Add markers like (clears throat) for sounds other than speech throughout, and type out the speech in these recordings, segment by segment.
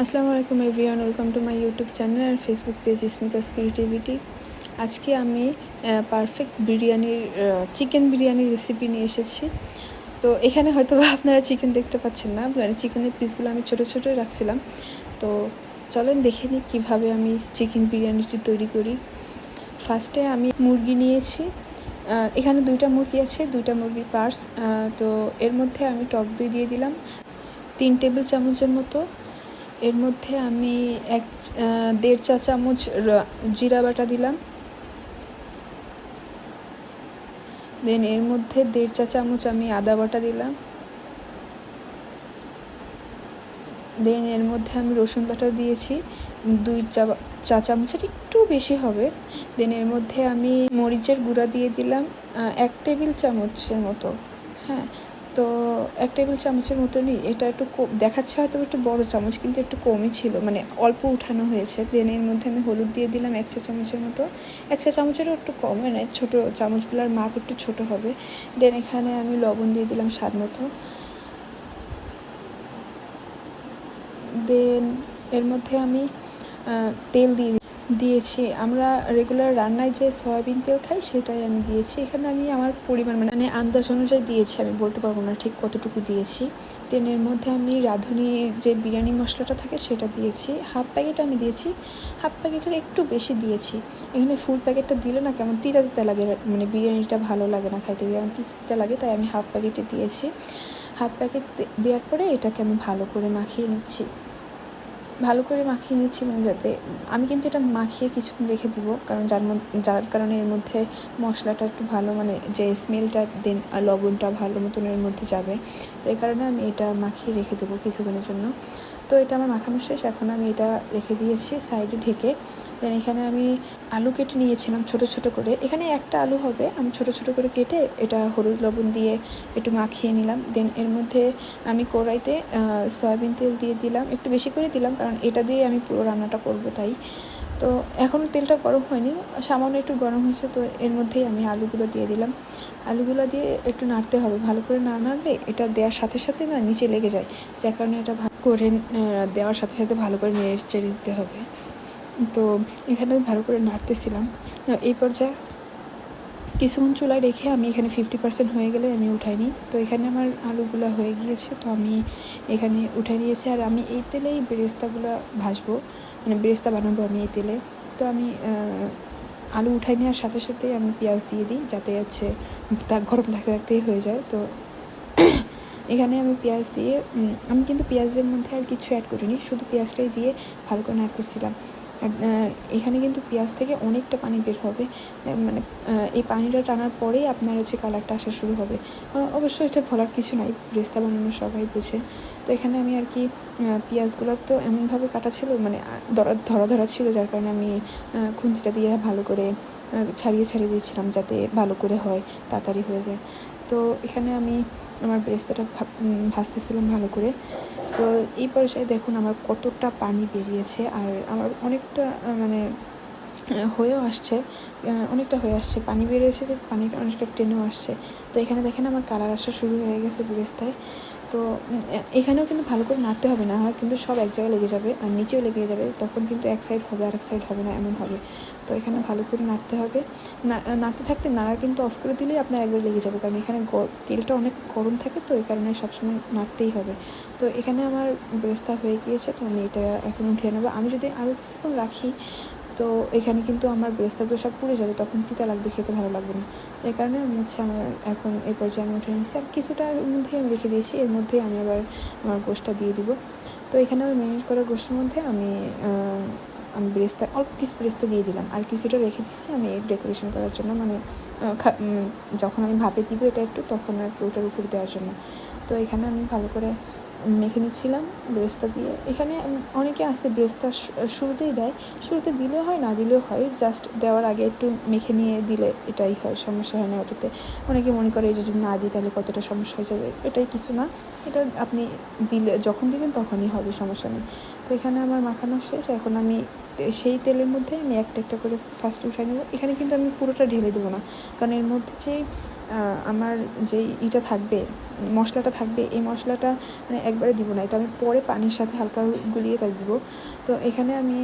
আসসালামু আলাইকুম everyone, welcome to my YouTube channel and Facebook page Smita's creativity আজকে আমি পারফেক্ট বিরিয়ানির চিকেন বিরিয়ানির রেসিপি নিয়ে এসেছি। তো এখানে হয়তো আপনারা চিকেন দেখতে পাচ্ছেন না মানে চিকেনের পিসগুলো আমি ছোটো ছোটোই রাখছিলাম। তো চলেন দেখে নিই কীভাবে আমি চিকেন বিরিয়ানিটি তৈরি করি। ফার্স্টে আমি মুরগি নিয়েছি। এখানে দুইটা মুরগি আছে, দুইটা মুরগির পার্স তো এর মধ্যে আমি টক দই দিয়ে দিলাম। তিন টেবিল চামচের মতো এর মধ্যে আমি এক দেড় চা চামচ জিরা বাটা দিলাম। দেন এর মধ্যে দেড় চা চামচ আমি আদা বাটা দিলাম। দেন এর মধ্যে আমি রসুন বাটা দিয়েছি। দুই চা চা চামচের একটু বেশি হবে। দেন এর মধ্যে আমি মরিচের গুঁড়া দিয়ে দিলাম এক টেবিল চামচের মতো। হ্যাঁ তো এক টেবিল চামচের মতনই এটা একটু দেখাচ্ছে হয়তো একটু বড় চামচ, কিন্তু একটু কমই ছিল। মানে অল্প উঠানো হয়েছে। দেন এর মধ্যে আমি হলুদ দিয়ে দিলাম এক চা চামচের মতো। এক চা চামচেরও একটু কম মানে ছোটো চামচগুলোর মাপ একটু ছোট হবে। দেন এখানে আমি লবণ দিয়ে দিলাম স্বাদ মতো। দেন এর মধ্যে আমি তেল দিয়ে দিয়েছি। আমরা রেগুলার রান্নায় যে সয়াবিন তেল খাই, সেটাই আমি দিয়েছি। এখানে আমি আমার পরিমাণ মানে মানে আন্দাজ অনুযায়ী দিয়েছি, আমি বলতে পারব না ঠিক কতটুকু দিয়েছি। এর মধ্যে আমি রাঁধুনি যে বিরিয়ানি মশলাটা থাকে, সেটা দিয়েছি। হাফ প্যাকেট আমি দিয়েছি হাফ প্যাকেটের একটু বেশি দিয়েছি। এখানে ফুল প্যাকেটটা দিলে না কেমন তিতা তিতা লাগে মানে বিরিয়ানিটা ভালো লাগে না খাইতে, যেমন তিতা তিতা লাগে, তাই আমি হাফ প্যাকেটে দিয়েছি। হাফ প্যাকেট দেওয়ার পরে এটাকে আমি ভালো করে মাখিয়ে নিচ্ছি। ভালো করে মাখিয়ে নিচ্ছি মানে যাতে আমি কিন্তু এটা মাখিয়ে কিছুক্ষণ রেখে দিব, কারণ যার যার কারণে এর মধ্যে মশলাটা একটু ভালো মানে যে স্মেলটা দেন আর লবণটা ভালো মতন এর মধ্যে যাবে। তো এই কারণে আমি এটা মাখিয়ে রেখে দেবো কিছুক্ষণের জন্য। তো এটা আমার মাখানো শেষ, এখন আমি এটা রেখে দিয়েছি সাইডে ঢেকে। দেন এখানে আমি আলু কেটে নিয়েছিলাম ছোট ছোট করে। এখানে একটা আলু হবে, আমি ছোট ছোট করে কেটে এটা হলুদ লবণ দিয়ে একটু মাখিয়ে নিলাম। দেন এর মধ্যে আমি কড়াইতে সয়াবিন তেল দিয়ে দিলাম। একটু বেশি করে দিলাম কারণ এটা দিয়ে আমি পুরো রান্নাটা করব তাই। তো এখনও তেলটা গরম হয়নি, সামান্য একটু গরম হয়েছে তো এর মধ্যেই আমি আলুগুলো দিয়ে দিলাম। আলুগুলো দিয়ে একটু নাড়তে হবে, ভালো করে না নাড়লে এটা দেওয়ার সাথে সাথে না নিচে লেগে যায়। যার কারণে এটা ভালো করে দেওয়ার সাথে সাথে ভালো করে নেড়ে চেড়ে দিতে হবে। তো এখানে ভালো করে নাড়তেছিলাম। এই পর্যায়ে কিছুক্ষণ চুলায় রেখে আমি এখানে ফিফটি পার্সেন্ট হয়ে গেলে আমি উঠাই নিই। তো এখানে আমার আলুগুলো হয়ে গিয়েছে, তো আমি এখানে উঠাই নিয়েছি। আর আমি এই তেলেই বেরেস্তাগুলো ভাজবো মানে বেরেস্তা বানাবো আমি এই তেলে। তো আমি আলু উঠাই নেওয়ার সাথে সাথে আমি পেঁয়াজ দিয়ে দিই, যাতে হচ্ছে তা গরম থাকতে থাকতেই হয়ে যায়। তো এখানে আমি পেঁয়াজ দিয়ে আমি কিন্তু পেঁয়াজের মধ্যে আর কিছু অ্যাড করিনি, শুধু পেঁয়াজটাই দিয়ে ভালো করে নাড়তেছিলাম। এখানে কিন্তু পেঁয়াজ থেকে অনেকটা পানি বের হবে। মানে এই পানিটা টানার পরেই আপনার হচ্ছে কালারটা আসা শুরু হবে। আহ, অবশ্যই এটা বলার কিছু নাই রেস্তা বানানো সবাই বুঝে। তো এখানে আমি আর কি পেঁয়াজগুলো তো এমনভাবে কাটা ছিল মানে ধরা ধরা ছিল যার কারণে আমি খুন্তিটা দিয়ে ভালো করে ছাড়িয়ে ছাড়িয়ে দিয়েছিলাম যাতে ভালো করে হয় তাড়াতাড়ি হয়ে যায়। তো এখানে আমি আমার বেরেস্তাটা ভা- উম, ভাজতেছিলাম ভালো করে। তো এই পর্যায়ে দেখুন আমার কতটা পানি বেরিয়েছে আর আমার অনেকটা মানে হয়েও আসছে অনেকটা হয়ে আসছে। পানি বেরিয়েছে যে পানিটা অনেকটা টেনেও আসছে। তো এখানে দেখেন আমার কালার আসা শুরু হয়ে গেছে বেরেস্তায়। তো এখানেও কিন্তু ভালো করে নাড়তে হবে না, হয় কিন্তু সব এক জায়গায় লেগে যাবে আর নিচেও লেগে যাবে, তখন কিন্তু এক সাইড হবে আর এক সাইড হবে না, এমন হবে। তো এখানে ভালো করে নাড়তে হবে। না- নাড়তে থাকলে নাড়া কিন্তু অফ করে দিলেই আপনার একবার লেগে যাবে, কারণ এখানে তেলটা অনেক গরম থাকে তো, এই কারণে সবসময় নাড়তেই হবে। তো এখানে আমার বেরেস্তা হয়ে গিয়েছে, তো আমি এটা এখন উঠিয়ে নেব। আমি যদি আরও কিছুক্ষণ রাখি, তো এখানে কিন্তু আমার বেরেস্তাগুলো সব পুড়ে যাবে, তখন তিতা লাগবে, খেতে ভালো লাগবে না। এই কারণে আমি হচ্ছে আমার এখন এই পর্যায়ে আমি উঠে নিয়েছি আর কিছুটা এর মধ্যেই আমি রেখে দিয়েছি, এর মধ্যেই আমি আবার আমার গোষ্ঠটা দিয়ে দিব। তো এখানে আমার ম্যারিনেট করা গোষ্ঠের মধ্যে আমি আমি ব্রেস্তা অল্প কিছু ব্রেস্তা দিয়ে দিলাম। আর কিছুটা রেখে দিচ্ছি আমি ডেকোরেশন করার জন্য। মানে যখন আমি ভাপে দিব এটা একটু, তখন আর কি ওটার উপর দেওয়ার জন্য। তো এখানে আমি ভালো করে মেখে নিচ্ছিলাম ব্রেস্তা দিয়ে। এখানে অনেকে আছে ব্রেস্তা শুরুতেই দেয়, শুরুতে দিলেও হয়, না দিলেও হয় জাস্ট দেওয়ার আগে একটু মেখে নিয়ে দিলে এটাই হয়, সমস্যা হয় না ওটাতে। অনেকে মনে করে এই যে যদি না দিই তাহলে কতটা সমস্যা হয়ে যাবে, এটাই কিছু না। এটা আপনি দিলে, যখন দিবেন তখনই হবে, সমস্যা নেই। তো এখানে আমার মাখানো শেষ, এখন আমি সেই তেলের মধ্যে আমি একটা একটা করে ফার্স্ট উঠাই নেব। এখানে কিন্তু আমি পুরোটা ঢেলে দেবো না। কারণ এর মধ্যে যে আমার যেই ইটা থাকবে, মশলাটা থাকবে, এই মশলাটা মানে একবারে দিব না। এটা আমি পরে পানির সাথে হালকা গুলিয়ে তাই দিব। তো এখানে আমি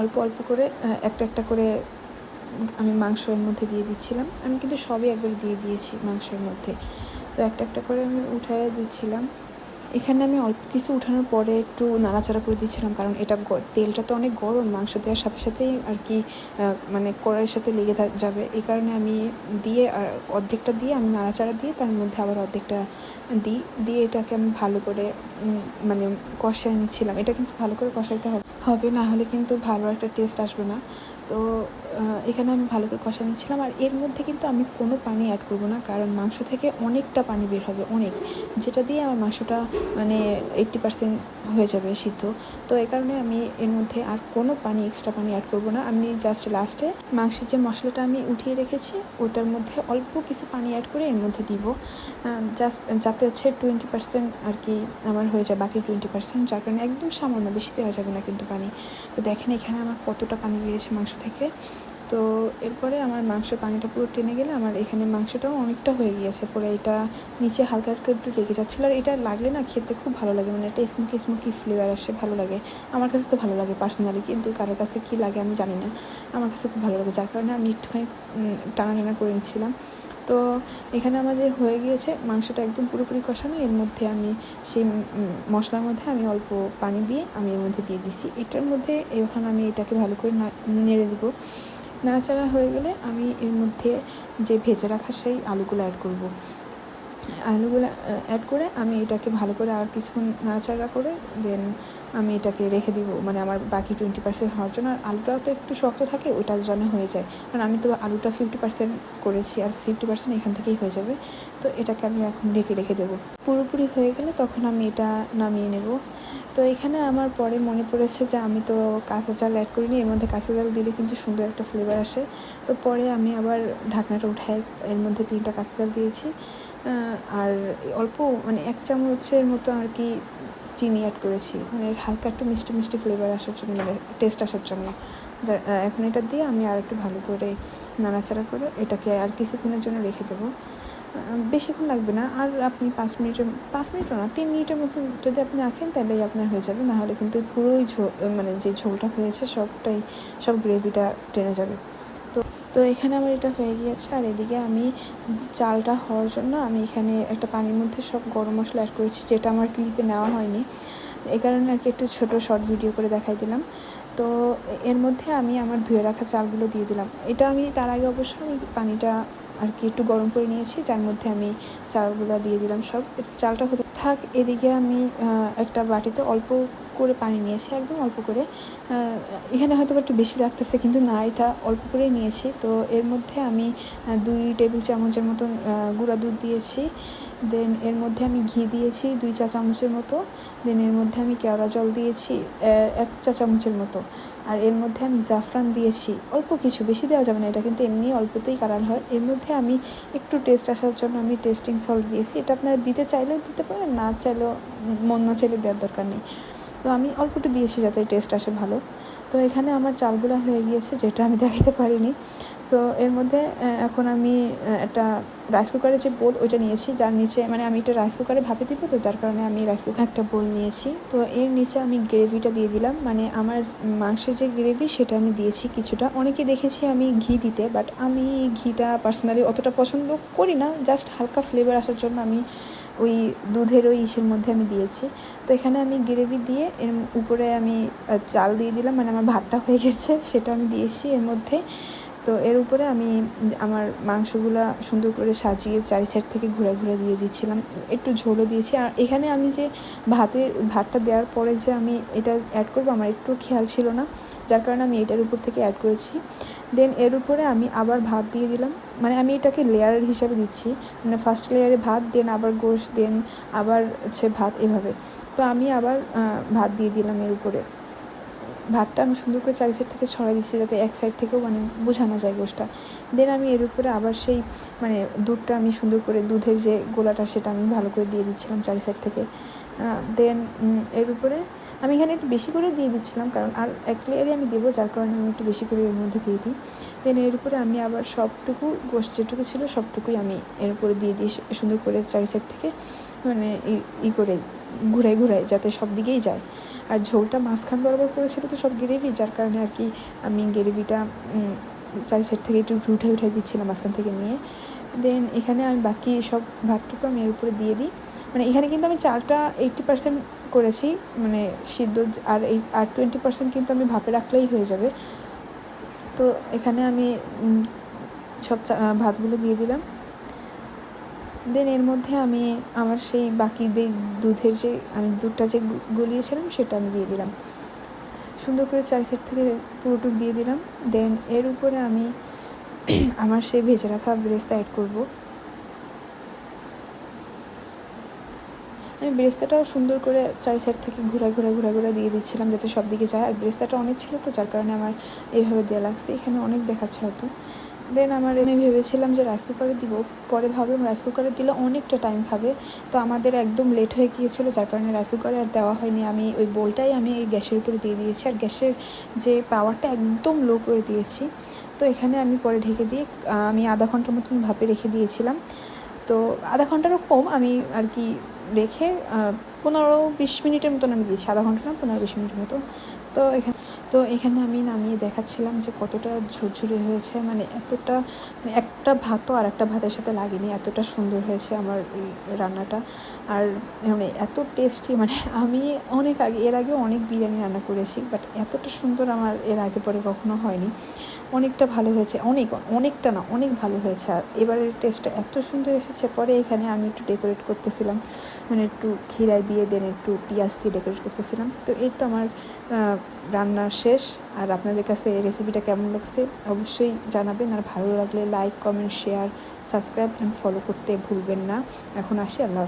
অল্প অল্প করে একটা একটা করে আমি মাংসের মধ্যে দিয়ে দিচ্ছিলাম। আমি কিন্তু সবই একবার দিয়ে দিয়েছি মাংসের মধ্যে। তো একটা একটা করে আমি উঠাই দিচ্ছিলাম। এখানে আমি অল্প কিছু উঠানোর পরে একটু নাড়াচাড়া করে দিচ্ছিলাম, কারণ এটা তেলটা তো অনেক গরম, মাংস দেওয়ার সাথে সাথেই আর কি মানে কড়াইয়ের সাথে লেগে যাবে। এই কারণে আমি দিয়ে আর অর্ধেকটা দিয়ে আমি নাড়াচাড়া দিয়ে তার মধ্যে আবার অর্ধেকটা দিই, দিয়ে এটাকে আমি ভালো করে মানে কষায় নিচ্ছিলাম। এটা কিন্তু ভালো করে কষাইতে হবে হবে, না হলে কিন্তু ভালো একটা টেস্ট আসবে না। তো এখানে আমি ভালো করে কষা নিচ্ছিলাম আর এর মধ্যে কিন্তু আমি কোনো পানি অ্যাড করব না, কারণ মাংস থেকে অনেকটা পানি বের হবে, অনেক। যেটা দিয়ে আমার মাংসটা মানে এইট্টি পার্সেন্ট হয়ে যাবে সিদ্ধ। তো এই কারণে আমি এর মধ্যে আর কোনো পানি এক্সট্রা পানি অ্যাড করব না। আমি জাস্ট লাস্টে মাংসের যে মশলাটা আমি উঠিয়ে রেখেছি, ওটার মধ্যে অল্প কিছু পানি অ্যাড করে এর মধ্যে দিব। জাস্ট যাতে হচ্ছে টোয়েন্টি পার্সেন্ট আর কি আমার হয়ে যায়, বাকি টোয়েন্টি পার্সেন্ট যার কারণে একদম সামান্য, বেশি দেওয়া যাবে না কিন্তু পানি। তো দেখেন এখানে আমার কতটা পানি বেরিয়েছে মাংস থেকে। তো এরপরে আমার মাংস পানিটা পুরো টেনে গেলে আমার এখানে মাংসটাও অনেকটা হয়ে গিয়েছে। পরে এটা নিচে হালকা হালকা একটু লেগে যাচ্ছিল। আর এটা লাগলে না খেতে খুব ভালো লাগে। মানে একটা স্মোকি স্মোকি ফ্লেভার আসে, ভালো লাগে। আমার কাছে তো ভালো লাগে পার্সোনালি কিন্তু কারোর কাছে কী লাগে আমি জানি না। আমার কাছে খুব ভালো লাগে। যার কারণে আমি একটুখানি টানা টানা করে নিচ্ছিলাম। তো এখানে আমার যে হয়ে গিয়েছে, মাংসটা একদম পুরোপুরি কষানো। এর মধ্যে আমি সেই মশলার মধ্যে আমি অল্প পানি দিয়ে আমি এর মধ্যে দিয়ে দিছি। এটার মধ্যে এখন আমি এটাকে ভালো করে নেড়ে দিব। নাড়াচাড়া হয়ে গেলে আমি এর মধ্যে যে ভেজে রাখা সেই আলুগুলো অ্যাড করব। আলুগুলো অ্যাড করে আমি এটাকে ভালো করে আর কিছুক্ষণ নাড়াচাড়া করে দেন আমি এটাকে রেখে দিব। মানে আমার বাকি টোয়েন্টি পার্সেন্ট হওয়ার জন্য। আর আলুটাও তো একটু শক্ত থাকে ওটার জন্য হয়ে যায়। কারণ আমি তো আলুটা ফিফটি পার্সেন্ট করেছি, আর ফিফটি পার্সেন্ট এখান থেকেই হয়ে যাবে। তো এটাকে আমি এখন ঢেকে রেখে দেবো। পুরোপুরি হয়ে গেলে তখন আমি এটা নামিয়ে নেব। তো এখানে আমার পরে মনে পড়েছে যে আমি তো কাঁচা চাল অ্যাড করিনি। এর মধ্যে কাঁচা চাল দিলে কিন্তু সুন্দর একটা ফ্লেভার আসে। তো পরে আমি আবার ঢাকনাটা উঠাই, এর মধ্যে তিনটা কাঁচা চাল দিয়েছি। আর অল্প মানে এক চামচের মতো আর কি চিনি অ্যাড করেছি। মানে হালকা একটু মিষ্টি মিষ্টি ফ্লেভার আসার জন্য মানে টেস্ট আসার জন্য। যা এখন এটা দিয়ে আমি আর একটু ভালো করে নাড়াচাড়া করে এটাকে আর কিছুক্ষণের জন্য রেখে দেবো। বেশিক্ষণ লাগবে না। আর আপনি পাঁচ মিনিটের, পাঁচ মিনিটও না, তিন মিনিটের মতো যদি আপনি রাখেন তাহলেই আপনার হয়ে যাবে। নাহলে কিন্তু পুরোই ঝোল মানে যে ঝোলটা হয়েছে, সবটাই, সব গ্রেভিটা টেনে যাবে। তো এখানে আমার এটা হয়ে গিয়েছে। আর এদিকে আমি চালটা হওয়ার জন্য আমি এখানে একটা পানির মধ্যে সব গরম মশলা অ্যাড করেছি, যেটা আমার ক্লিপে নেওয়া হয়নি। এই কারণে আর কি একটু ছোটো শর্ট ভিডিও করে দেখাই দিলাম। তো এর মধ্যে আমি আমার ধুয়ে রাখা চালগুলো দিয়ে দিলাম। এটা আমি তার আগে অবশ্য আমি পানিটা আর কি একটু গরম করে নিয়েছি, যার মধ্যে আমি চালগুলো দিয়ে দিলাম সব। চালটা হতে থাক, এদিকে আমি একটা বাটিতে অল্প করে পানি নিয়েছি, একদম অল্প করে। এখানে হয়তো একটু বেশি লাগতেছে, কিন্তু না, এটা অল্প করে নিয়েছি। তো এর মধ্যে আমি দুই টেবিল চামচের মতন গুঁড়া দুধ দিয়েছি। দেন এর মধ্যে আমি ঘি দিয়েছি, দুই চা চামচের মতো। দেন এর মধ্যে আমি কেওড়া জল দিয়েছি এক চা চামচের মতো। আর এর মধ্যে আমি জাফরান দিয়েছি, অল্প কিছু, বেশি দেওয়া যাবে না, এটা কিন্তু এমনি অল্পতেই কালার হয়। এর মধ্যে আমি একটু টেস্ট আসার জন্য আমি টেস্টিং সল্ট দিয়েছি। এটা আপনারা দিতে চাইলেও দিতে পারেন, না চাইলেও, মন না চাইলে দেওয়ার দরকার নেই। তো আমি অল্প একটু দিয়েছি যাতে টেস্ট আসে ভালো। তো এখানে আমার চালগুলো হয়ে গিয়েছে, যেটা আমি দেখাতে পারিনি। সো এর মধ্যে এখন আমি একটা রাইস কুকারের যে বোল ওইটা নিয়েছি। যার নিচে মানে আমি এটা রাইস কুকারে ভাপে দিব তো, যার কারণে আমি রাইস কুকার একটা বোল নিয়েছি। তো এর নিচে আমি গ্রেভিটা দিয়ে দিলাম। মানে আমার মাংসের যে গ্রেভি সেটা আমি দিয়েছি কিছুটা। অনেকে দেখেছি আমি ঘি দিতে বাট আমি ঘিটা পার্সোনালি অতটা পছন্দ করি না। জাস্ট হালকা ফ্লেভার আসার জন্য আমি ওই দুধের ওই ইসের মধ্যে আমি দিয়েছি। তো এখানে আমি গ্রেভি দিয়ে এর উপরে আমি চাল দিয়ে দিলাম মানে আমার ভাতটা হয়ে গেছে, সেটা আমি দিয়েছি এর মধ্যে। তো এর উপরে আমি আমার মাংসগুলো সুন্দর করে সাজিয়ে চারি সাইড থেকে ঘুরে ঘুরে দিয়ে দিচ্ছিলাম, একটু ঝোলও দিয়েছি। আর এখানে আমি যে ভাতের, ভাতটা দেওয়ার পরে যে আমি এটা অ্যাড করব, আমার একটু খেয়াল ছিল না, যার কারণে আমি এটার উপর থেকে অ্যাড করেছি। দেন এর উপরে আমি আবার ভাত দিয়ে দিলাম। মানে আমি এটাকে লেয়ারের হিসাবে দিচ্ছি। মানে ফার্স্ট লেয়ারে ভাত দেন আবার গোশ দেন আবার হচ্ছে ভাত এভাবে। তো আমি আবার ভাত দিয়ে দিলাম এর উপরে। ভাতটা আমি সুন্দর করে চারি সাইড থেকে ছড়াই দিচ্ছি যাতে এক সাইড থেকেও মানে বোঝানো যায় গোশটা। দেন আমি এর উপরে আবার সেই মানে দুধটা আমি সুন্দর করে দুধের যে গোলাটা সেটা আমি ভালো করে দিয়ে দিচ্ছিলাম চারি সাইড থেকে। দেন এর উপরে আমি এখানে একটু বেশি করে দিয়ে দিচ্ছিলাম, কারণ আর এক লেয়ারই আমি দেবো, যার কারণে আমি একটু বেশি করে এর মধ্যে দিয়ে দিই। দেন এর উপরে আমি আবার সবটুকু, গোশ যেটুকু ছিল সবটুকুই আমি এর উপরে দিয়ে দিই সুন্দর করে চারি সাইড থেকে মানে ই- করে ঘুরাই ঘুরাই যাতে সব দিকেই যায়। আর ঝোলটা মাঝখান বরাবর করেছিল তো সব গ্রেভি, যার কারণে আর কি আমি গ্রেভিটা চারি সাইড থেকে একটু একটু উঠে উঠে দিচ্ছিলাম মাঝখান থেকে নিয়ে। দেন এখানে আমি বাকি সব ভাতটুকু আমি এর উপরে দিয়ে দিই। মানে এখানে কিন্তু আমি চালটা এইট্টি পার্সেন্ট করেছি মানে সিদ্ধ আর এই, আর টোয়েন্টি পার্সেন্ট কিন্তু আমি ভাপে রাখলেই হয়ে যাবে। তো এখানে আমি সব ভাতগুলো দিয়ে দিলাম। দেন এর মধ্যে আমি আমার সেই বাকি দুধের যে, আমি দুধটা যে গলিয়েছিলাম সেটা আমি দিয়ে দিলাম। সুন্দর করে চারি সাইড থেকে পুরোটুক দিয়ে দিলাম। দেন এর উপরে আমি (clears throat) আমার সেই ভেজে রাখা ব্রেস্তা অ্যাড করব। আমি ব্রেস্তাটাও সুন্দর করে চারি সাইড থেকে ঘোরা ঘোরা ঘোরা ঘোরা দিয়ে দিচ্ছিলাম যাতে সব দিকে যায়। আর ব্রেস্তাটা অনেক ছিল তো, যার কারণে আমার এইভাবে দেওয়া লাগছে। এখানে অনেক দেখাচ্ছে হয়তো। দেন আমার আমি ভেবেছিলাম যে রাইস কুকারে দিব। পরে ভাবলাম রাইস কুকারে দিলে অনেকটা টাইম খাবে। তো আমাদের একদম লেট হয়ে গিয়েছিল, যার কারণে রাইস কুকারে আর দেওয়া হয়নি। আমি ওই বোলটাই আমি এই গ্যাসের উপরে দিয়ে দিয়েছি। আর গ্যাসের যে পাওয়ারটা একদম লো করে দিয়েছি। তো এখানে আমি পরে ঢেকে দিয়ে আমি আধা ঘণ্টার মতন ভাপে রেখে দিয়েছিলাম। তো আধা ঘন্টারও কম। আমি আর কি রেখে পনেরো বিশ মিনিটের মতন আমি দিয়েছি, আধা ঘণ্টা না, পনেরো বিশ মিনিটের মতো। তো এখানে তো এখানে আমি নামিয়ে দেখাচ্ছিলাম যে কতটা ঝুরঝুরে হয়েছে মানে এতটা মানে একটা ভাতও আর একটা ভাতের সাথে লাগেনি, এতটা সুন্দর হয়েছে আমার রান্নাটা। আর মানে এত টেস্টি মানে আমি অনেক আগে, এর আগে অনেক বিরিয়ানি রান্না করেছি বাট এতটা সুন্দর আমার এর আগে পরে কখনো হয়নি। অনেকটা ভালো হয়েছে অনেক অনেকটা না অনেক ভালো হয়েছে। আর এবারের টেস্টটা এত সুন্দর এসেছে পরে এখানে আমি একটু ডেকোরেট করতেছিলাম। মানে একটু ক্ষীরায় দিয়ে দেন একটু পেঁয়াজ দিয়ে ডেকোরেট করতেছিলাম। তো এই তো আমার আহ, রান্না শেষ। আর আপনাদের কাছে এই রেসিপিটা কেমন লাগছে অবশ্যই জানাবেন। আর ভালো লাগলে like comment share subscribe and follow করতে ভুলবেন না। এখন আসি আল্লাহ।